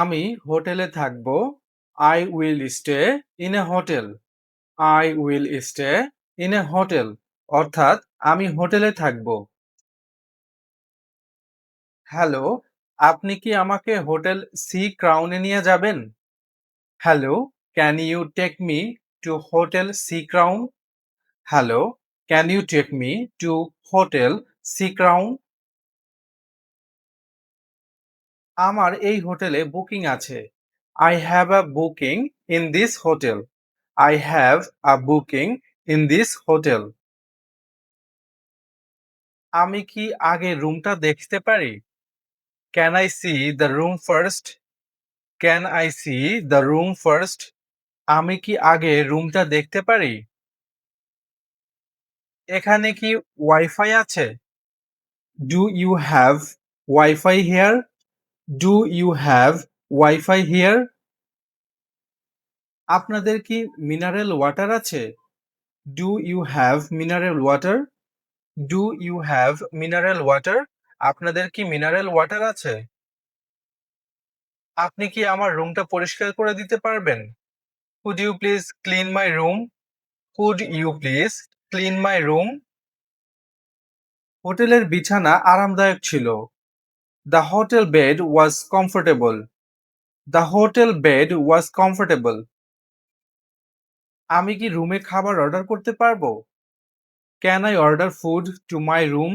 আমি হোটেলে থাকব। I will stay in a hotel I will stay in a hotel অর্থাৎ আমি হোটেলে থাকব। হ্যালো, আপনি কি আমাকে হোটেল সি ক্রাউনে নিয়ে যাবেন? Hello can you take me to hotel sea crown hello can you take me to hotel sea crown আমার এই হোটেলে বুকিং আছে। I have a booking in this hotel I have a booking in this hotel আমি কি আগে রুমটা দেখতে পারি? Can I see the room first can I see the room first আমি কি আগে রুমটা দেখতে পারি? এখানে কি ওয়াইফাই আছে? Do you have wifi here do you have wifi here আপনাদের কি মিনারেল ওয়াটার আছে? Do you have mineral water do you have mineral water আপনাদের কি মিনারেল ওয়াটার আছে? আপনি কি আমার রুমটা পরিষ্কার করে দিতে পারবেন? Could you please clean my room could you please clean my room হোটেলের বিছানা আরামদায়ক ছিল। The hotel bed was comfortable the hotel bed was comfortable আমি কি রুমে খাবার অর্ডার করতে পারব? Can I order food to my room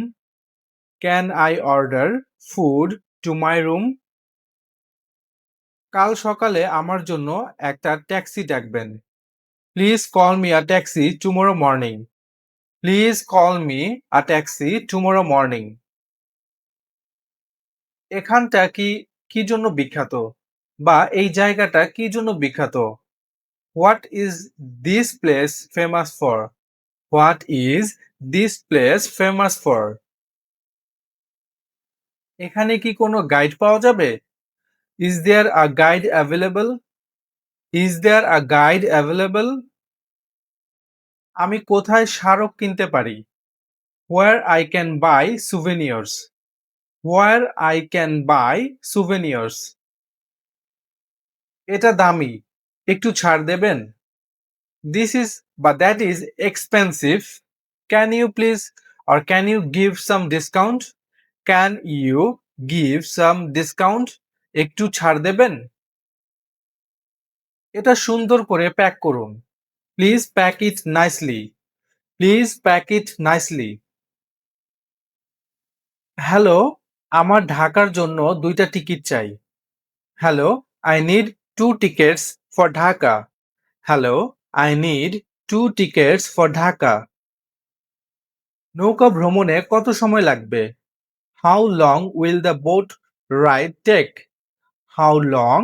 can I order food to my room কাল সকালে আমার জন্য একটা ট্যাক্সি ডাকবেন। Please call me a taxi tomorrow morning please call me a taxi tomorrow morning এখানটা কি কি জন্য বিখ্যাত? বা এই জায়গাটা কি জন্য বিখ্যাত? What is this place famous for what is this place famous for এখানে কি কোনো গাইড পাওয়া যাবে? Is there a guide available is there a guide available আমি কোথায় স্মারক কিনতে পারি? Where I can buy souvenirs where I can buy souvenirs এটা দামি। একটু ছাড় দেবেন? দিস ইজ বা that is expensive can you please or can you give some discount can you give some discount একটু ছাড় দেবেন? এটা সুন্দর করে প্যাক করুন। Please pack it nicely please pack it nicely hello আমার ঢাকার জন্য দুইটা টিকিট চাই। Hello I need two tickets for Dhaka hello I need two tickets for Dhaka নৌকা ভ্রমণে কত সময় লাগবে? How long will the boat ride take how long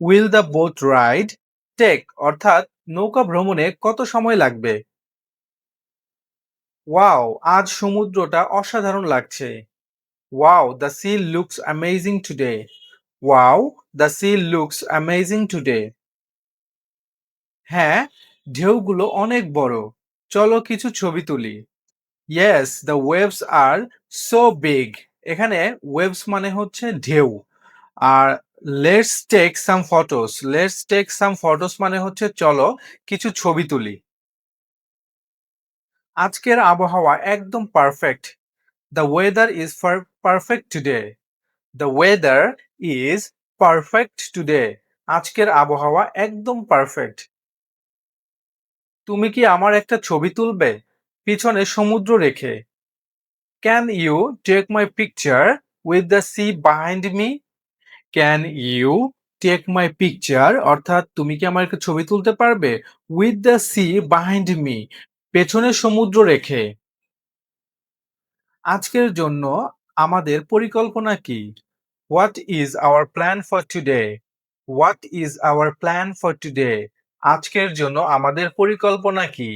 will the boat ride take অর্থাৎ নৌকা ভ্রমণে কত সময় লাগবে? ওয়াও আজ সমুদ্রটা অসাধারণ লাগছে। Wow the sea looks amazing today wow the sea looks amazing today হ্যাঁ ঢেউগুলো অনেক বড়। চলো কিছু ছবি তুলি। Yes the waves are so big এখানে ওয়েভস মানে হচ্ছে ঢেউ। আর let's take some photos let's take some photos মানে হচ্ছে চলো কিছু ছবি তুলি। আজকের আবহাওয়া একদম perfect the weather is perfect today the weather is perfect today আজকের আবহাওয়া একদম পারফেক্ট তুমি কি আমার একটা ছবি তুলবে? পিছনে সমুদ্র রেখে। Can you take my picture with the sea behind me can you take my picture অর্থাৎ তুমি কি আমার একটা ছবি তুলতে পারবে? With the sea behind me পেছনে সমুদ্র রেখে। আজকের জন্য আমাদের পরিকল্পনা কি? What is our plan for today what is our plan for today আজকের জন্য আমাদের পরিকল্পনা কি?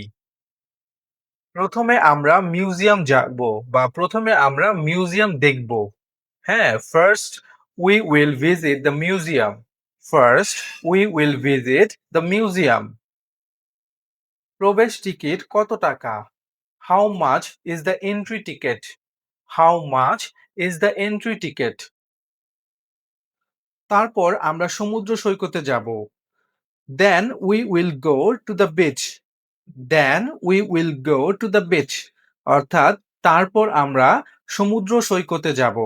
প্রথমে আমরা মিউজিয়াম যাব বা প্রথমে আমরা মিউজিয়াম দেখব। হ্যাঁ first we will visit the museum first we will visit the museum প্রবেশ টিকিট কত টাকা? How much is the entry ticket how much is the entry ticket তারপর আমরা সমুদ্র সৈকতে যাব। Then we will go to the beach then we will go to the beach অর্থাৎ তারপর আমরা সমুদ্র সৈকতে যাব।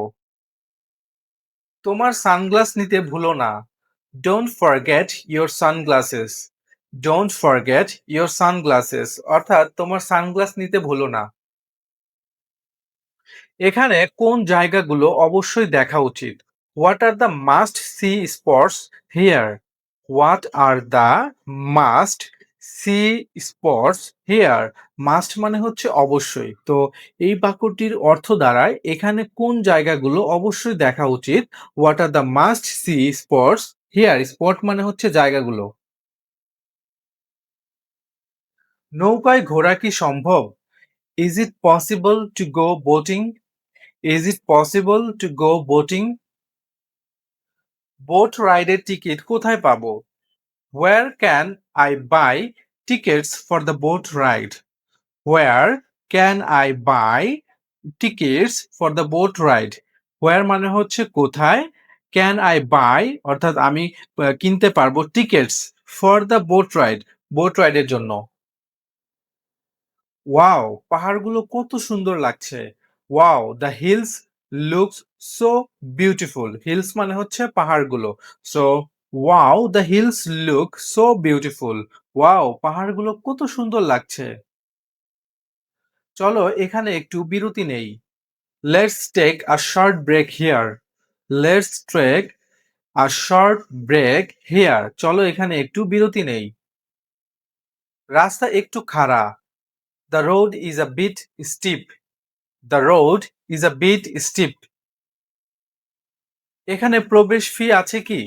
তোমার সানগ্লাস নিতে ভুলো না। Don't forget your sunglasses don't forget your sunglasses অর্থাৎ তোমার সানগ্লাস নিতে ভুলো না। এখানে কোন জায়গাগুলো অবশ্যই দেখা উচিত? What are the must see spots here what are the must see spots here must মানে হচ্ছে অবশ্যই। তো এই বাক্যটির অর্থ দ্বারায় এখানে কোন জায়গাগুলো অবশ্যই দেখা উচিত? What are the must see spots here spot মানে হচ্ছে জায়গাগুলো। নৌকায় ঘোরা কি সম্ভব? Is it possible to go boating is it possible to go boating boat রাইডের টিকিট কোথায় পাবো? Where can I buy tickets for the boat ride where can I buy tickets for the boat ride where মানে হচ্ছে কোথায়? Can I by অর্থাৎ আমি কিনতে পারব tickets for the boat ride boat রাইডের জন্য। ওয়াও, পাহাড়গুলো কত সুন্দর লাগছে। Wow, the hills looks so beautiful. Hills মানে হচ্ছে পাহাড়গুলো। So, wow, the hills look so beautiful. Wow, পাহাড়গুলো কত সুন্দর লাগছে। চলো, এখানে একটু বিরতি নেই। Let's take a short break here let's take a short break here চলো, এখানে একটু বিরতি নেই। রাস্তা একটু খাড়া। The road is a bit steep the road is a bit steep এখানে প্রবেশ ফি আছে কি?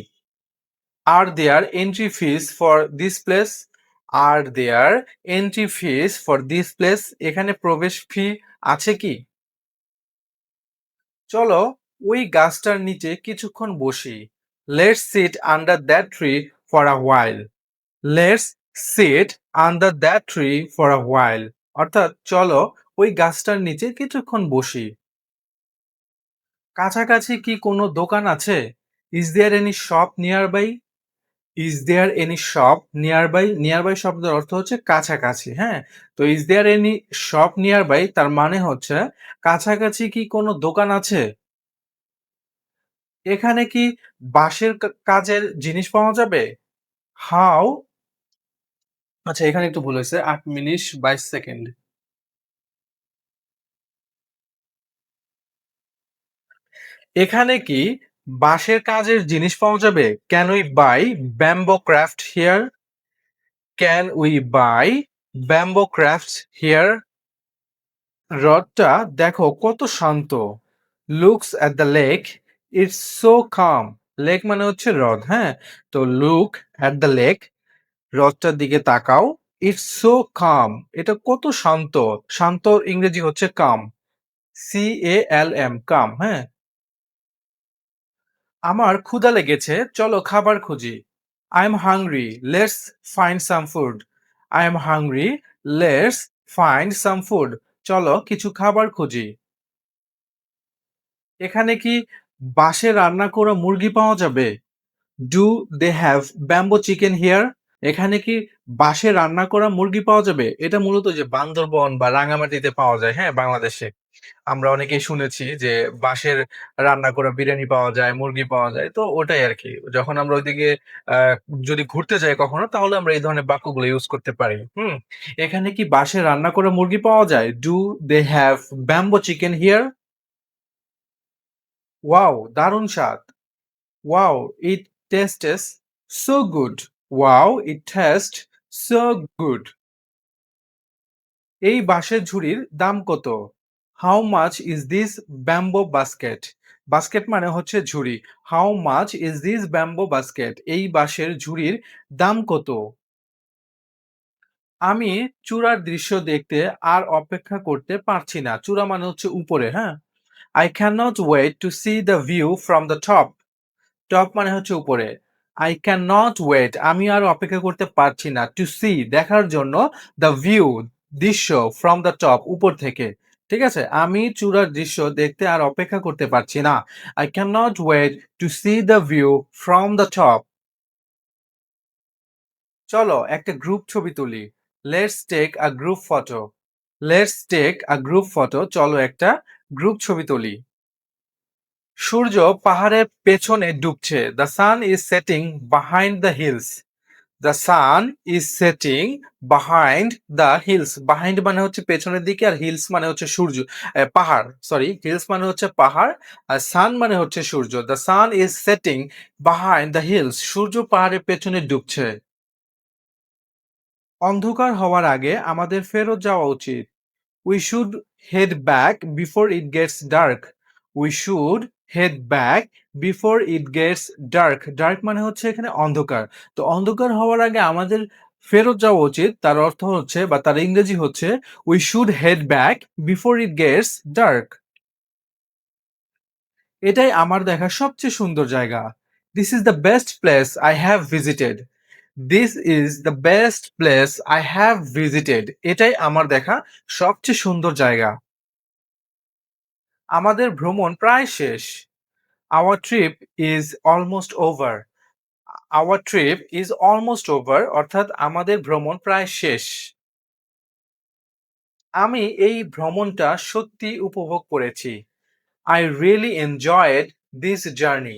Are there entry fees for this place are there entry fees for this place এখানে প্রবেশ ফি আছে কি? চলো ওই গাছটার নিচে কিছুক্ষণ বসি। Let's sit under that tree for a while let's sit under that tree for a while অর্থাৎ চলো ওই গাছটার নিচে কিছুক্ষণ বসি। কাছাকাছি কি কোনো দোকান আছে? Is there any shop nearby is there any shop nearby nearby শব্দের অর্থ হচ্ছে কাছাকাছি হ্যাঁ? তো is there any shop nearby তার মানে হচ্ছে কাছাকাছি কি কোনো দোকান আছে? এখানে কি বাঁশের কাজের জিনিস পাওয়া যাবে? হাউ আচ্ছা এখানে একটু ভুল হয়েছে। আট মিনিট বাইশ সেকেন্ড। এখানে কি বাঁশের কাজের জিনিস পাওয়া যাবে? Can we buy bamboo craft here can we buy bamboo craft here হ্রদটা দেখো কত শান্ত। Looks at the lake it's so calm lake মানে হচ্ছে হ্রদ হ্যাঁ? তো লুক অ্যাট দ্য লেক হ্রদটার দিকে তাকাও। ইটস সো কাম এটা কত শান্ত। শান্ত ইংরেজি হচ্ছে কাম সি এ এল এম কাম হ্যাঁ? আমার ক্ষুধা লেগেছে, চলো খাবার খুঁজি। I am hungry let's find some food I am hungry let's find some food চলো কিছু খাবার খুঁজি। এখানে কি বাঁশে রান্না করা মুরগি পাওয়া যাবে? Do they have bamboo chicken here এখানে কি বাঁশে রান্না করা মুরগি পাওয়া যাবে? এটা মূলত যে বান্দরবন বা রাঙামাটিতে পাওয়া যায় হ্যাঁ বাংলাদেশে। আমরা অনেকেই শুনেছি যে বাঁশের রান্না করা বিরিয়ানি পাওয়া যায়, মুরগি পাওয়া যায়, তো ওটাই আর কি যখন আমরা ওইদিকে যদি ঘুরতে যাই কখনো, তাহলে আমরা এই ধরনের বাক্যগুলো ইউজ করতে পারি। হুম, এখানে কি বাঁশে রান্না করা মুরগি পাওয়া যায়? Do they have bamboo chicken here wow দারুণ স্বাদ। Wow it tastes so good wow it taste so good এই বাঁশের ঝুড়ির দাম কত? How much is this bamboo basket basket মানে হচ্ছে ঝুড়ি। How much is this bamboo basket এই বাঁশের ঝুড়ির দাম কত? আমি চূড়ার দৃশ্য দেখতে আর অপেক্ষা করতে পারছি না। চূড়া মানে হচ্ছে উপরে হ্যাঁ? I can not wait to see the view from the top top মানে হচ্ছে উপরে। আই ক্যান নট ওয়েট আমি আর অপেক্ষা করতে পারছি না টু সি দেখার জন্য দ্য ভিউ দৃশ্য ফ্রম দ্য টপ উপর থেকে ঠিক আছে? আমি চূড়ার দৃশ্য দেখতে আর অপেক্ষা করতে পারছি না। I cannot wait to see the view from the top চলো, একটা গ্রুপ ছবি তুলি। Let's take a group photo let's take a group photo চলো, একটা গ্রুপ ছবি তুলি। সূর্য পাহাড়ের পেছনে ডুবছে। The sun is setting behind the hills the sun is setting behind the hills behind মানে হচ্ছে পেছনের দিকে আর হিলস মানে হচ্ছে সূর্য পাহাড়। সরি হিলস মানে হচ্ছে পাহাড় আর সান মানে হচ্ছে সূর্য। The sun is setting behind the hills সূর্য পাহাড়ের পেছনে ডুবছে। অন্ধকার হওয়ার আগে আমাদের ফেরত যাওয়া উচিত। We should head back before it gets dark we should head back before it gets dark dark মানে হচ্ছে এখানে অন্ধকার। তো অন্ধকার হওয়ার আগে আমাদের ফেরত যাওয়া উচিত। তার অর্থ হচ্ছে বা তার ইংরেজি হচ্ছে we should head back before it gets dark এটাই আমার দেখা সবচেয়ে সুন্দর জায়গা। This is the best place I have visited this is the best place I have visited এটাই আমার দেখা সবচেয়ে সুন্দর জায়গা। আমাদের ভ্রমণ প্রায় শেষ। Our trip is almost over our trip is almost over অর্থাৎ আমাদের ভ্রমণ প্রায় শেষ। আমি এই ভ্রমণটা সত্যি উপভোগ করেছি। I really enjoyed this journey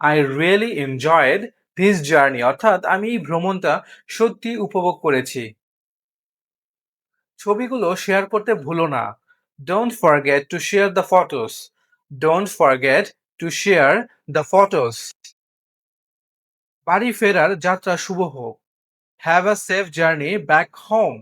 I really enjoyed this journey অর্থাৎ আমি এই ভ্রমণটা সত্যি উপভোগ করেছি। ছবিগুলো শেয়ার করতে ভুলো না। Don't forget to share the photos. Don't forget to share the photos. বাড়ি ফেরার যাত্রা শুভ হোক। Have a safe journey back home.